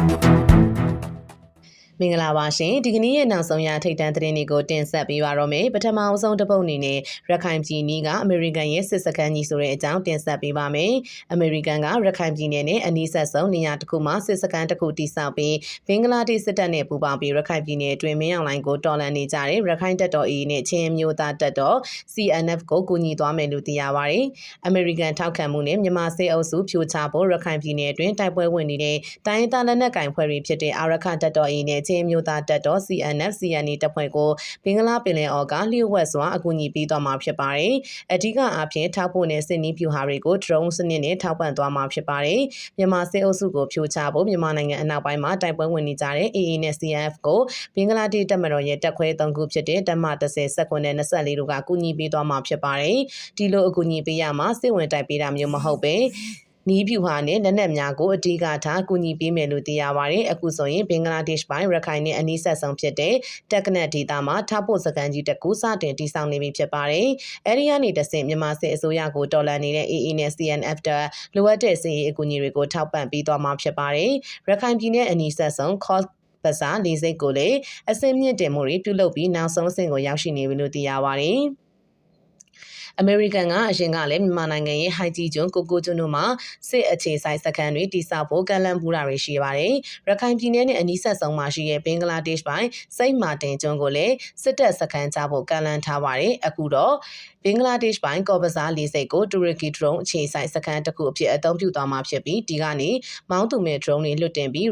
Thank you. မင်္ဂလာပါရှင်ဒီကနေ့ရဲ့နောက်ဆုံးရထိတ်တန့်သတင်းတွေကိုတင်ဆက်ပေးပါတော့မယ်ပထမအဆုံးတစ်ပုတ်အနေနဲ့ရခိုင်ပြည်နယ်ကအမေရိကန်ရဲ့စစ်စခန်းကြီးဆိုတဲ့အကြောင်းတင်ဆက်ပေးပါမယ်အမေရိကန်ကရခိုင်ပြည်နယ်နဲ့အနီးဆက်ဆုံးနေရာတစ်ခုမှာစစ်စခန်းတစ်ခုတည်ဆောက်ပြီးဘင်္ဂလားဒေ့ရှ်စစ်တပ်နဲ့ပူးပေါင်းပြီးရခိုင်ပြည်နယ်အတွင်းမင်းအောင်လိုင်းကိုတော်လှန်နေကြတဲ့ရခိုင်တပ်တော် AA နဲ့ချင်းမျိုးသားတပ်တော် CNF ကိုကူညီသွားမယ်လို့သိရပါတယ်အမေရိကန်ထောက်ခံမှုနဲ့မြန်မာစစ်အုပ်စုဖြိုချဖို့ရခိုင်ပြည်နယ်အတွင်းတိုက်ပွဲဝင်နေတဲ့တိုင်းဒေသလက်နက်ကိုင်ဖွဲ့တွေဖြစ်တဲ့အာရခတပ်တော် AA နဲ့ချင်းမျိုးသားတပ်တော် CNF CNA တပ်ဖွဲ့ကိုဘင်္ဂလားပင်လယ်အော်ကလျှို့ဝှက်စွာအကူအညီပေးသွားမှာဖြစ်ပါတယ်။အဓိကအားဖြင့်ထောက်ပို့နဲ့စစ်နီးပြူဟာတွေကို drone စနစ်နဲ့ထောက်ပံ့သွားမှာဖြစ်ပါတယ်။မြန်မာစစ်အုပ်စုကိုဖြိုချဖို့မြန်မာနိုင်ငံအနောက်ပိုင်းမှာတိုက်ပွဲဝင်နေကြတဲ့ AA နဲ့ CNF ကိုဘင်္ဂလားဒေ့ရှ်တပ်မတော်ရဲ့တပ်ခွဲ၃ခုဖြစ်တဲ့တပ်မ30စက္ကွန်နဲ့24တို့ကကူညီပေးသွားမှာဖြစ်ပါတယ်။ဒီလိုအကူအညီပေးရမှာစစ်ဝင်တိုက်ပေးတာမျိုးမဟုတ်ပဲ နီးပြူဟာနဲ့လက်နက်များကိုအဓိကထားကူညီပေးမယ်လို့သိရပါတယ်။အခုဆိုရင်ဘင်္ဂလားဒေ့ရှ်ပိုင်းရခိုင်နဲ့အနီးဆက်ဆုံးဖြစ်တဲ့တက်ကနက်ဒေသမှာထပ်ဖို့စကန်ကြီးတစ်ခုစတင်တည်ဆောက်နေပြီဖြစ်ပါတယ်။အဲဒီကနေတဆင့်မြန်မာစစ်အစိုးရကိုတော်လှန်နေတဲ့ AA နဲ့ CNF တပ်လိုအပ်တဲ့စစ်ရေးအကူအညီတွေကိုထောက်ပံ့ပေးသွားမှာဖြစ်ပါတယ်။ရခိုင်ပြည်နယ်အနီးဆက်ဆုံး cost ပစာလေးစိတ်ကိုလည်းအစင်းမြင့်တင်မှုတွေပြုလုပ်ပြီးနောက်ဆုံးအဆင့်ကိုရောက်ရှိနေပြီလို့သိရပါတယ်။ အမေရိကန်ကအရင်ကလည်းမြန်မာနိုင်ငံရဲ့ဟိုက်ဂျီကျွန်းကိုကိုကျွန်းတို့မှာစစ်အခြေဆိုင်စခန်းတွေတိစောက်ဖို့ကန့်လန့်ပူတာတွေရှိပါတယ်။ရခိုင်ပြည်နယ်နဲ့အနီးဆက်ဆုံးမှာရှိတဲ့ဘင်္ဂလားဒေ့ရှ်ပိုင်းစိတ်မာတင်ကျွန်းကိုလည်းစစ်တပ်စခန်းချဖို့ကန့်လန့်ထားပါတယ်။အခုတော့ဘင်္ဂလားဒေ့ရှ်ပိုင်းကော့ဘဇားလေးစိတ်ကိုတူရကီဒရုန်းအခြေဆိုင်စခန်းတစ်ခုအဖြစ်အသုံးပြုသွားမှာဖြစ်ပြီးဒီကနေမောင်းသူမဲ့ဒရုန်းတွေလွှတ်တင်ပြီး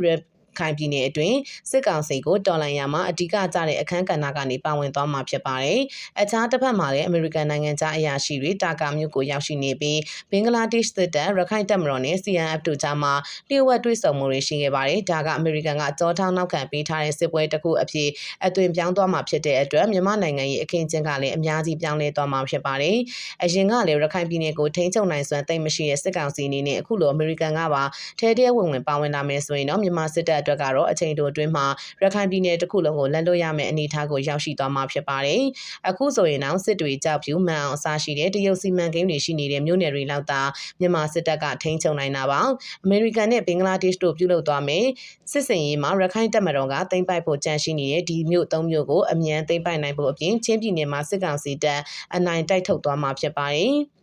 ခိုင်ပြည်နယ်အတွင်းစစ်ကောင်စီကိုတော်လှန်ရမှာအဓိကကျတဲ့အခန်းကဏ္ဍကနေပါဝင်သွားမှာဖြစ်ပါတယ်။အခြားတစ်ဖက်မှာလည်းအမေရိကန်နိုင်ငံသားအရာရှိတွေတာကာမြို့ကိုရောက်ရှိနေပြီးဘင်္ဂလားဒေ့ရှ်စစ်တပ်ရခိုင်တပ်မတော်နဲ့ CNF တို့ကြားမှာလျှို့ဝှက်တွေ့ဆုံမှုတွေရှိခဲ့ပါတယ်။ဒါကအမေရိကန်ကကြောထောင်းနောက်ခံပေးထားတဲ့စစ်ပွဲတစ်ခုအဖြစ်အသွင်ပြောင်းသွားမှာဖြစ်တဲ့အတွက်မြန်မာနိုင်ငံရဲ့အခင်းကျင်းကလည်းအများကြီးပြောင်းလဲသွားမှာဖြစ်ပါတယ်။အရင်ကလည်းရခိုင်ပြည်နယ်ကိုထိန်းချုပ်နိုင်စွမ်းသိမ်းမရှိတဲ့စစ်ကောင်စီအနေနဲ့အခုလိုအမေရိကန်ကပါထဲထဲဝင်ဝင်ပါဝင်လာမယ်ဆိုရင်တော့မြန်မာစစ်တပ်အတွက်ကတော့အချိန်တိုအတွင်းမှာရခိုင်ပြည်နယ်တစ်ခုလုံးကိုလက်လွတ်ရမယ့်အနေအထားကိုရောက်ရှိသွားမှာဖြစ်ပါတယ်။အခုဆိုရင်တော့စစ်တွေကြောက်ဖြူမှန်အောင်အစားရှိတဲ့တရုတ်စီမံကိန်းတွေရှိနေတဲ့မြို့နယ်တွေလောက်သာမြန်မာစစ်တပ်ကထိန်းချုပ်နိုင်တာပါ။အမေရိကန်နဲ့ဘင်္ဂလားဒေ့ရှ်တို့ပြုလုပ်သွားမယ်စစ်စင်ရေးမှာရခိုင်တပ်မတော်ကသိမ်းပိုက်ဖို့ကြံရှိနေတဲ့ဒီမြို့သုံးမြို့ကိုအမြန်သိမ်းပိုက်နိုင်ဖို့အပြင်ချင်းပြည်နယ်မှာစစ်ကောင်စီတပ်အနိုင်တိုက်ထုတ်သွားမှာဖြစ်ပါတယ်။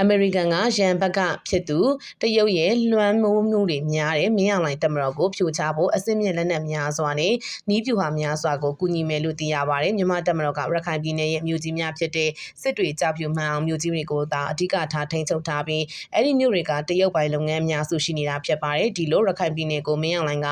အမေရိကန်ကရန်ဘက်ကဖြစ်သူတရုတ်ရဲ့လွှမ်းမိုးမှုတွေများတဲ့မင်းအောင်လှိုင်တမတော်ကိုဖြိုချဖို့အစင်းမြင့်လက်နက်များစွာနဲ့နီးပြူဟာများစွာကိုကူညီမယ်လို့သိရပါတယ်မြန်မာတမတော်ကရခိုင်ပြည်နယ်ရဲ့မြို့ကြီးများဖြစ်တဲ့စစ်တွေကြောက်ဖြူမှန်အောင်မြို့ကြီးတွေကိုသာအဓိကထားထိန်းချုပ်ထားပြီးအဲ့ဒီမြို့တွေကတရုတ်ပိုင်လုပ်ငန်းများစုရှိနေတာဖြစ်ပါတယ်ဒီလိုရခိုင်ပြည်နယ်ကိုမင်းအောင်လှိုင်က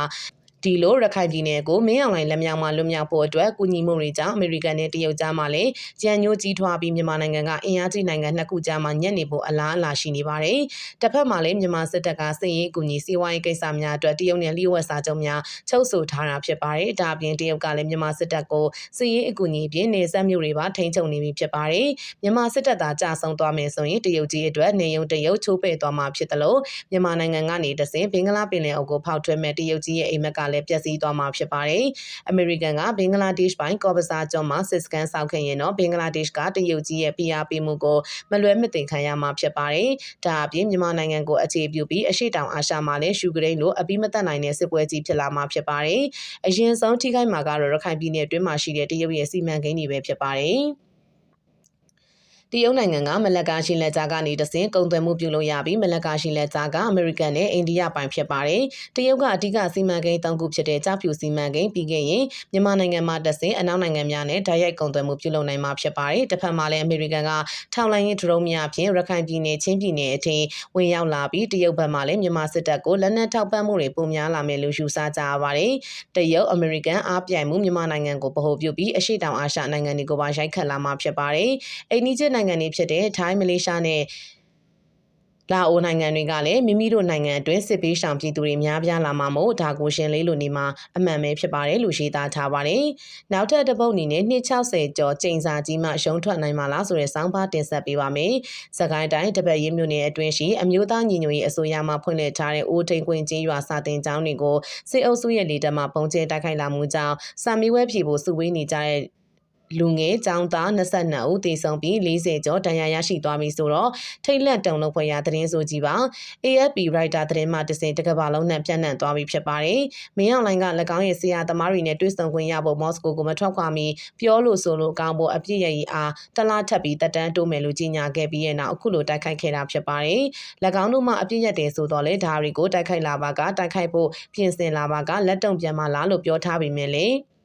ဒီလိုရခိုင်ပြည်နယ်ကိုမင်းအောင်လှိုင်လက်မြောက်မှလွတ်မြောက်ဖို့အတွက်ကူညီမှုတွေကြောင့်အမေရိကန်နဲ့တရုတ်ကြားမှာလည်းကြံညိုးကြီးထွားပြီးမြန်မာနိုင်ငံကအင်အားကြီးနိုင်ငံနှစ်ခုကြားမှာညက်နေဖို့အလားအလာရှိနေပါတယ်။တစ်ဖက်မှာလည်းမြန်မာစစ်တပ်ကစစ်ရေးကူညီစီးပွားရေးကိစ္စများအတွက်တရုတ်နဲ့လျှို့ဝှက်စာချုပ်များချုပ်ဆိုထားတာဖြစ်ပါတယ်။ဒါအပြင်တရုတ်ကလည်းမြန်မာစစ်တပ်ကိုစစ်ရေးအကူအညီပြင်နေဆက်မျိုးတွေပါထိန်းချုပ်နေပြီဖြစ်ပါတယ်။မြန်မာစစ်တပ်သားကြာဆုံးသွားမယ်ဆိုရင်တရုတ်ကြီးအတွက်နေုံတရုတ်ချိုးပယ်သွားမှာဖြစ်တယ်လို့မြန်မာနိုင်ငံကနေတဆင်ဘင်္ဂလားပင်လယ်အော်ကိုဖောက်ထွင်းမဲ့တရုတ်ကြီးရဲ့အိမ်မက်ကလည်းပျက်စီးသွားမှာဖြစ်ပါတယ်။အမေရိကန်ကဘင်္ဂလားဒေ့ရှ်ပိုင်းကော့ဘဇာကျွန်းမှာစစ်စကန်ဆောက်ခဲ့ရင်တော့ဘင်္ဂလားဒေ့ရှ်ကတရုတ်ကြီးရဲ့ PR ပေးမှုကိုမလွဲမသွေခံရမှာဖြစ်ပါတယ်။ဒါအပြင်မြန်မာနိုင်ငံကိုအခြေပြုပြီးအရှိတောင်အာရှမှာလည်းရှူဂရိန်းလိုအပြီးမသက်နိုင်တဲ့စစ်ပွဲကြီးဖြစ်လာမှာဖြစ်ပါတယ်။အရင်ဆုံးထိခိုက်မှာကတော့ရခိုင်ပြည်နယ်အတွင်းမှာရှိတဲ့တရုတ်ရဲ့စီမံကိန်းတွေပဲဖြစ်ပါတယ်။ တရုတ်နိုင်ငံကမလက်ကားရှိလက်ကြားကနေတဆင့်ကုန်သွယ်မှုပြုလုပ်ရပြီးမလက်ကားရှိလက်ကြားကအမေရိကန်နဲ့အိန္ဒိယပိုင်ဖြစ်ပါတယ်။တရုတ်ကအဓိကစီမံကိန်း၃ခုဖြစ်တဲ့ကြောက်ဖြူစီမံကိန်းပြီးခဲ့ရင်မြန်မာနိုင်ငံမှာတဆင့်အနောက်နိုင်ငံများနဲ့ဓာတ်ရိုက်ကုန်သွယ်မှုပြုလုပ်နိုင်မှာဖြစ်ပါတယ်။တစ်ဖက်မှာလည်းအမေရိကန်ကထောက်လိုင်းရေးဒရုန်းများဖြင့်ရခိုင်ပြည်နယ်ချင်းပြည်နယ်အထိဝင်ရောက်လာပြီးတရုတ်ဘက်မှလည်းမြန်မာစစ်တပ်ကိုလက်နက်ထောက်ပံ့မှုတွေပုံများလာမယ်လို့ယူဆကြရပါတယ်။တရုတ်အမေရိကန်အားပြိုင်မှုမြန်မာနိုင်ငံကိုဗဟိုပြုပြီးအရှိတောင်အာရှနိုင်ငံတွေကိုပါရိုက်ခတ်လာမှာဖြစ်ပါတယ်။အိန္ဒိယနိုင်ငံတွေဖြစ်တဲ့ထိုင်းမလေးရှားနဲ့လာအိုနိုင်ငံတွေကလည်းမိမိတို့နိုင်ငံအတွင်းစစ်ပေးရှောင်ပြည်သူတွေများပြားလာမှာမို့ဒါကိုရှင်လေးလိုနေမှာအမှန်ပဲဖြစ်ပါတယ်လို့ရေးသားထားပါတယ်။နောက်ထပ်တစ်ပုတ်အနေနဲ့260ကျော်ချိန်စာကြီးမှရုံးထွက်နိုင်မှာလားဆိုတဲ့စောင်းပါတင်ဆက်ပေးပါမယ်။စကိုင်းတိုင်းတပတ်ရင်းမြို့နယ်အတွင်းရှိအမျိုးသားညီညွတ်ရေးအစိုးရမှဖွင့်လှစ်ထားတဲ့အိုးထိန်ကွင်းချင်းရွာစာတင်ကျောင်းတွေကိုစစ်အုပ်စုရဲ့လေတပ်မှပုံကျဲတိုက်ခိုက်လာမှုကြောင့်စာမီဝဲဖြေဖို့စုဝေးနေကြတဲ့ လူငယ်ចောင်းသား22ဦးသေဆုံးပြီး40ကျော်ဒဏ်ရာရရှိသွားပြီဆိုတော့ထိတ်လက်တုံလုံးဖွဲ့ရသတင်းဆိုကြီးပါ AFP Writer သတင်းမှတစင်တကဘာလုံးနဲ့ပြန့်နှံ့သွားပြီဖြစ်ပါတယ်။မင်းအောင်လိုင်က၎င်းရဲ့ဆရာသမားတွေနဲ့တွေ့ဆုံခွင့်ရဖို့မော်စကိုကိုမထွက်ခွာမီပြောလို့ဆိုလို့ကောင်းဖို့အပြစ်ရည်အားတလားထပ်ပြီးတက်တန်းတိုးမယ်လို့ကြေညာခဲ့ပြီးရဲ့နောက်အခုလိုတိုက်ခိုက်ခဲ့တာဖြစ်ပါတယ်။၎င်းတို့မှအပြစ်ရတယ်ဆိုတော့လေဒါတွေကိုတိုက်ခိုက်လာပါကတိုက်ခိုက်ဖို့ပြင်ဆင်လာပါကလက်တုံပြန်မလားလို့ပြောထားပြီးမြင်လေ။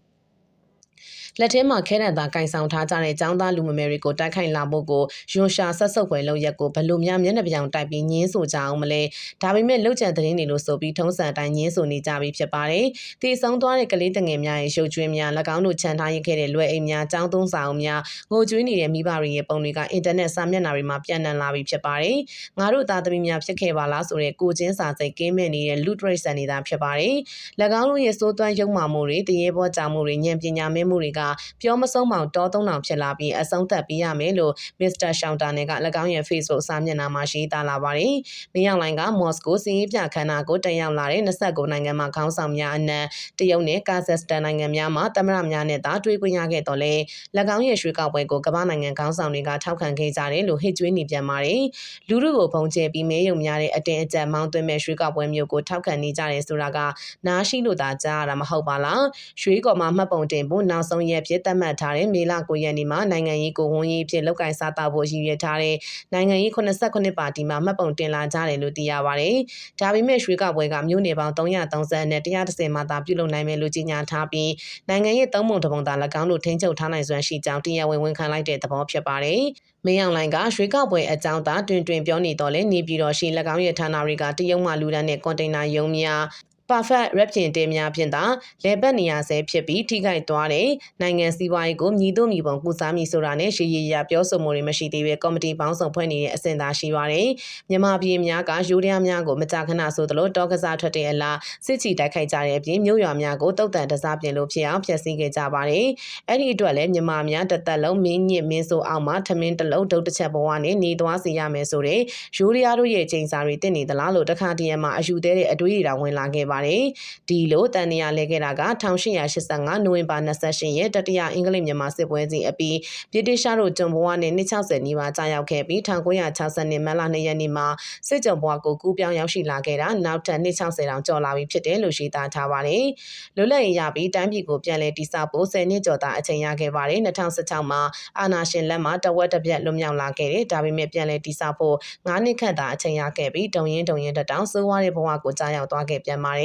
လက်ထဲမှာခဲတံသာကင်ဆောင်ထားကြတဲ့ចောင်းသားလူမမယ်တွေကိုတိုက်ခိုက်လာဖို့ကိုယွန်ရှာဆက်ဆုပ်ပွဲလုပ်ရက်ကိုဘလို့များမျက်နှာပြောင်တိုက်ပြီးညင်းဆိုကြအောင်မလဲဒါပေမဲ့လောက်ချန်သတင်းတွေလို့ဆိုပြီးထုံးစံတိုင်းညင်းဆိုနေကြပြီဖြစ်ပါတယ်။တည်ဆုံးသွားတဲ့ကလေးတငယ်များရဲ့ရုပ်ကျွေးများ၎င်းတို့ခြံထားရခဲ့တဲ့လွယ်အိမ်များចောင်းသုံးဆောင်များငိုကြွေးနေတဲ့မိဘတွေရဲ့ပုံတွေကအင်တာနက်စာမျက်နှာတွေမှာပြန့်နှံ့လာပြီဖြစ်ပါတယ်။ငါတို့သားသမီးများဖြစ်ခဲ့ပါလားဆိုတဲ့ကိုချင်းစာစိတ်ကင်းမဲ့နေတဲ့လူဒရိတ်ဆန်နေတာဖြစ်ပါတယ်။၎င်းတို့ရဲ့စိုးသွမ်းရုံမှမှုတွေတရေဘောကြောင်မှုတွေဉာဏ်ပညာမဲမှုတွေကပြောမဆုံးမောင်တောသုံးတောင်ဖြစ်လာပြီးအဆုံးသတ်ပေးရမယ်လို့မစ္စတာရှောင်းတာနဲ့က၎င်းရဲ့ Facebook စာမျက်နှာမှာရေးသားလာပါတယ်။မင်းအောင်လိုင်ကမော်စကိုစီးရေးပြခန္ဓာကိုတက်ရောက်လာတဲ့29နိုင်ငံမှာခေါင်းဆောင်များအနက်တရုတ်နဲ့ကာဇက်စတန်နိုင်ငံများမှာသမရများနဲ့သာတွေ့ခွင့်ရခဲ့တော့လေ၎င်းရဲ့ရွှေကောက်ပွဲကိုကမ္ဘာနိုင်ငံခေါင်းဆောင်တွေကထောက်ခံခဲ့ကြတယ်လို့ဟစ်ကြွေးနေပြန်ပါတယ်။လူလူကိုဖုံကျဲပြီးမဲယုံများတဲ့အတင်းအကျပ်မောင်းသွင်းမဲ့ရွှေကောက်ပွဲမျိုးကိုထောက်ခံနေကြတယ်ဆိုတာကနားရှိလို့သာကြားရတာမဟုတ်ပါလား။ရွှေကော်မှာမှတ်ပုံတင်ဖို့နောက်ဆုံးရက်ဖြစ်သတ်မှတ်ထားတဲ့မေလ9ရက်နေ့မှာနိုင်ငံရေးကိုဝန်ရေးဖြစ်လောက်ကိုင်စားတာဖို့ရည်ရွယ်ထားတဲ့နိုင်ငံရေး89ပါတီမှာမှတ်ပုံတင်လာကြတယ်လို့သိရပါတယ်။ဒါပေမဲ့ရွှေကောက်ပွဲကမြို့နယ်ပေါင်း330နဲ့130မှာသာပြုလုပ်နိုင်မယ်လို့ကြေညာထားပြီးနိုင်ငံရေးသုံးပုံတစ်ပုံသာ၎င်းတို့ထိန်းချုပ်ထားနိုင်စွမ်းရှိကြောင်းတရားဝင်ဝန်ခံလိုက်တဲ့သဘောဖြစ်ပါတယ်။မင်းအောင်လိုင်ကရွှေကောက်ပွဲအကြောင်းသာတွင်တွင်ပြောနေတော့လဲနေပြည်တော်ရှိ၎င်းရဲ့ဌာနတွေကတရုတ်မှလူဒန်းနဲ့ကွန်တိန်နာယုံများ perfect rep ပြင်တင်များဖြင့်သာလေပတ်နေရဆဲဖြစ်ပြီးထိခိုက်သွားတဲ့နိုင်ငံစည်းဝါးရေးကိုမြည်တို့မြည်ပုံကုစားမည်ဆိုတာနဲ့ရှေးရရပြောဆိုမှုတွေမရှိသေးပဲကော်မတီပေါင်းစုံဖွဲ့နေတဲ့အဆင့်သာရှိပါတယ်။မြန်မာပြည်များကယူရီးယားများကိုမကြာခဏဆိုသလိုတောကစားထွက်တဲ့အလားစစ်ချီတိုက်ခိုက်ကြတဲ့အပြင်မြို့ရွာများကိုတုတ်တန်တစားပြင်လို့ဖြစ်အောင်ဖျက်ဆီးခဲ့ကြပါတယ်။အဲ့ဒီအတွက်လည်းမြန်မာများတစ်သက်လုံးမင်းညစ်မင်းဆိုအောင်မှာထမင်းတစ်လုံးဒုတ်တစ်ချက်ဘဝနဲ့နေသွားစီရမယ်ဆိုတဲ့ယူရီးယားတို့ရဲ့ချိန်စာတွေတင့်နေသလားလို့တခါတည်းမှာအယူသေးတဲ့အတွေးတွေတောင်ဝင်လာခဲ့ပါပါတယ်။ဒီလိုတန်နေရလဲခဲ့တာက1885နိုဝင်ဘာ28ရက်တတိယအင်္ဂလိပ်မြန်မာစစ်ပွဲကြီးအပြီးဗြိတိရှားတို့ဂျွန်ဘဝနဲ့260နီးပါးကြာရောက်ခဲ့ပြီး1960နှစ်မတ်လ2ရက်နေ့မှာစစ်ဂျွန်ဘဝကိုကူးပြောင်းရောက်ရှိလာခဲ့တာနောက်ထပ်260တောင်ကျော်လာပြီဖြစ်တယ်လို့ရှင်းသားထားပါတယ်။လွတ်လပ်ရေးရပြီးတိုင်းပြည်ကိုပြန်လည်တည်ဆောက်ဖို့10နှစ်ကျော်သာအချိန်ရခဲ့ပါတယ်2016မှာအာနာရှင်လက်မှာတဝက်တစ်ပြက်လွတ်မြောက်လာခဲ့တယ်ဒါပေမဲ့ပြန်လည်တည်ဆောက်ဖို့9နှစ်ခန့်သာအချိန်ရခဲ့ပြီးတုံရင်တုံရင်တတောင်စိုးဝါးတဲ့ဘဝကိုကြာရောက်သွားခဲ့ပြန်ပါတယ်။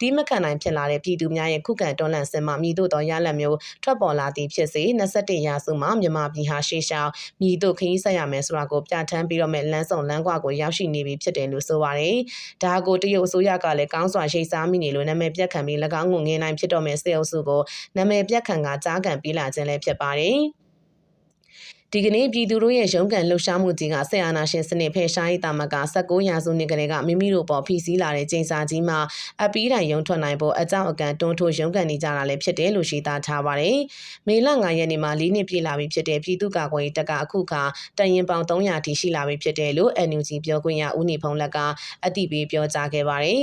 ဒီမခံနိုင်ဖြစ်လာတဲ့ပြည်သူများရဲ့ခုခံတွန်းလှန်စစ်မှမြည်တို့သောရလဒ်မျိုးထွက်ပေါ်လာသည်ဖြစ်စေ21ရာစုမှာမြန်မာပြည်ဟာရှေ့ရှောင်းမြည်တို့ခရီးဆက်ရမယ်ဆိုတာကိုပြဋ္ဌာန်းပြီးတော့မဲ့လမ်းဆောင်လမ်းကွာကိုရောက်ရှိနေပြီဖြစ်တယ်လို့ဆိုပါတယ်။ဒါကိုတရုတ်အစိုးရကလည်းကောင်းစွာရှိတ်စားမိနေလို့နာမည်ပြတ်ခံပြီး၎င်းကိုငင်းနိုင်ဖြစ်တော့မဲ့စေအုပ်စုကိုနာမည်ပြတ်ခံကကြားခံပေးလာခြင်းလည်းဖြစ်ပါတယ်။ ဒီကနေ့ပြည်သူတို့ရဲ့ရုန်းကန်လှုပ်ရှားမှုကြီးကဆက်အာဏာရှင်စနစ်ဖယ်ရှားရေးတာမက16ရာစုနှစ်ကလေးကမိမိတို့ပေါ်ဖိစီးလာတဲ့ချိန်စာကြီးမှာအပီးတိုင်ရုံထွက်နိုင်ဖို့အကြောင်းအကန့်တွန်းထိုးရုန်းကန်နေကြတာလည်းဖြစ်တယ်လို့ရှင်းသားထားပါတယ်။မေလ9ရက်နေ့မှာ၄နှစ်ပြည့်လာပြီဖြစ်တဲ့ပြည်သူ့ကာကွယ်ရေးတပ်ကအခုခါတရင်ပေါင်300ထိရှိလာပြီဖြစ်တယ်လို့ NUG ပြောခွင့်ရဦးနေဖုံးလက်ကအသိပေးပြောကြားခဲ့ပါတယ်